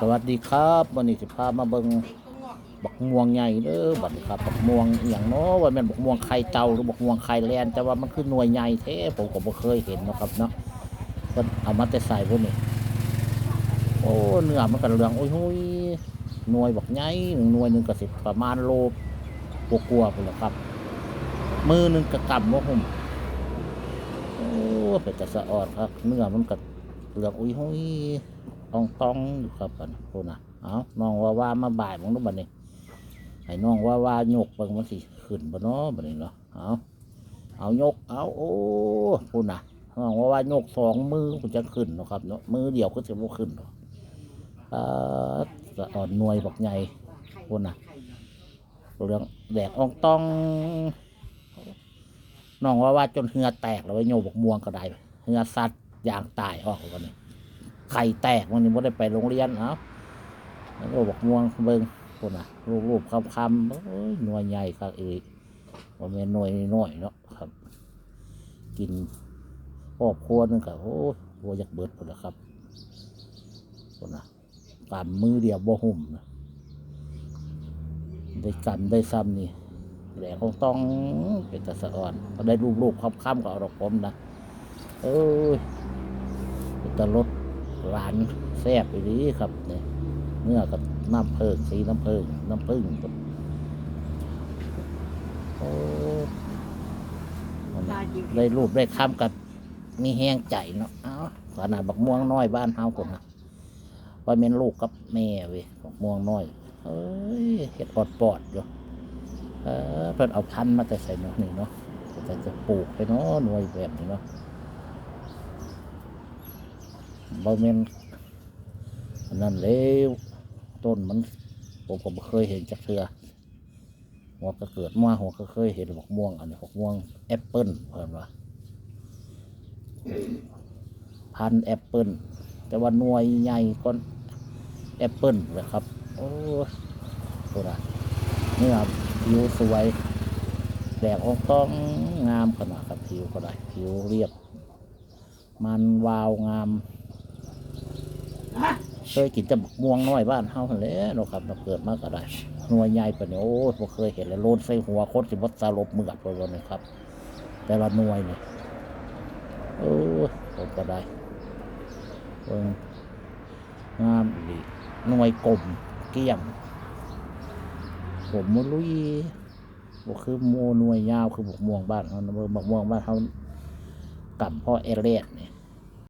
สวัสดีครับวันนี้สิพามาเบิ่งบักม่วงใหญ่เด้อบัดนี้ครับบักม่วงอย่างเนาะว่าแม่นบักม่วงไข่เต่าหรือบักม่วงไข่แลนแต่ว่ามันคือหน่วยใหญ่แท้ผมก็บ่เคยเห็นนะครับเนาะเพิ่นเอามาแต่ใส่พวกนี้โอ้เนื้อมันก็เหลืองโอ้ยโหยหน่วยบักใหญ่หนึ่งหน่วยหนึ่งก็สิประมาณโลกลัวาๆพุ่นแหละครับ มือหนึ่งก็กำบ่หุ่มโอ้เป็นแต่สะออดครับเนื้อมันก็เหลืองโอ้ยหย ต้องต้องอยู่ครับบันี้พูดนะเอาน้องว่าว่ามาบ่ายมึงนู้บัดนี้ให้น้องว่าว่าโยกเบิ่งมันสิขึ้นบ่เนาะบัดนี้เนาะเอาเอายกเอาโอ้พูดนะน้องว่าว่าโยกสองมือมันจะขึ้นเนาะครับเนาะมือเดียวก็จะบ่ขึ้นเนาะอ่อ่อนหน่วยบักใหญ่พูดนะเรื่องแดกอองต้องน้องว่าว่าจนเหงือแตกแล้วไว้โยกบกม่วงก็ได้เหงือสัตว์ยางตายออกกันนี่ ไข่แตกมันนี่ไม่ได้ไปโรงเรียนเอาแล้วก็บอกม่วงเบิงคนน่ะรูปรูปคำคำๆเอ้ยหน่วยใหญ่ครับเอ้ยว่าแม่นหน่วยน้อยเนาะครับ กินครอบครัวนึงกับโอ้ยโหอยากเบิดคนละครับคนน่ะกำมือเดียวบ่หุ่มนะได้กำได้ซ้ำนี่แหลกของต้องเป็นตะสะอ่อนก็ได้รูปรูปคำคำๆก็เอาดอกผมนะเอ้ยตะลด หวานแซ่บไปดีครับเนี่ยเนื้อกับน้ำเพิงสีน้ำเพิงน้ำผึ้งครับโอ้ได้รูปได้คำกับมีแห้งใจเนาะเอ้าขนาดบักม่วงน้อยบ้านเฮาคนนะว่าเป็นลูกกับแม่เว้ยบักม่วงน้อยเอ้ยเห็ดปอดปอดๆอยู่เออเพิ่นเอาพันมาแต่ใส่เนาะนี่เนาะแต่จะปลูกไปเนาะหน่วยแบบนี้เนาะ บ่แม่นอันนั้นแล้วต้นมันผมก็เคยเห็นจักเทือหัวก็เกิดมาหัวก็เคยเห็นหกม่วง อันนี้หกม่วงแอปเปิ้ลเพิ่นว่าพันแอปเปิ้ลแต่ว่าหน่วยใหญ่ก้อนแอปเปิ้ลเลยครับ โอ้ยโหนะเนื้อผิวสวยแดกออกต้องงามขนาดกับผิวก็ได้ผิวเรียบ มันวาวงาม เคยกินแต่บักม่วงน้อยบ้านเฮาหั่นแหล้วเนาะครับเราเกิดมาก็ได้หน่วยใหญ่ปานนี้โอ้ยบ่เคยเห็นเลยโลนใส่หัวคนสิบ่สลบเหมือดเลยนี่ครับ แต่ละหน่วยเนี่ยโอ้ยผมก็ได้เบิ่งงามดีหน่วยกลมเกลี้ยงผมมันลุยบ่คือโมหน่วยยาวคือบักม่วงบ้านเฮานะเบิ่งบักม่วงบ้านเฮากำพ่อเอเลดนี่ย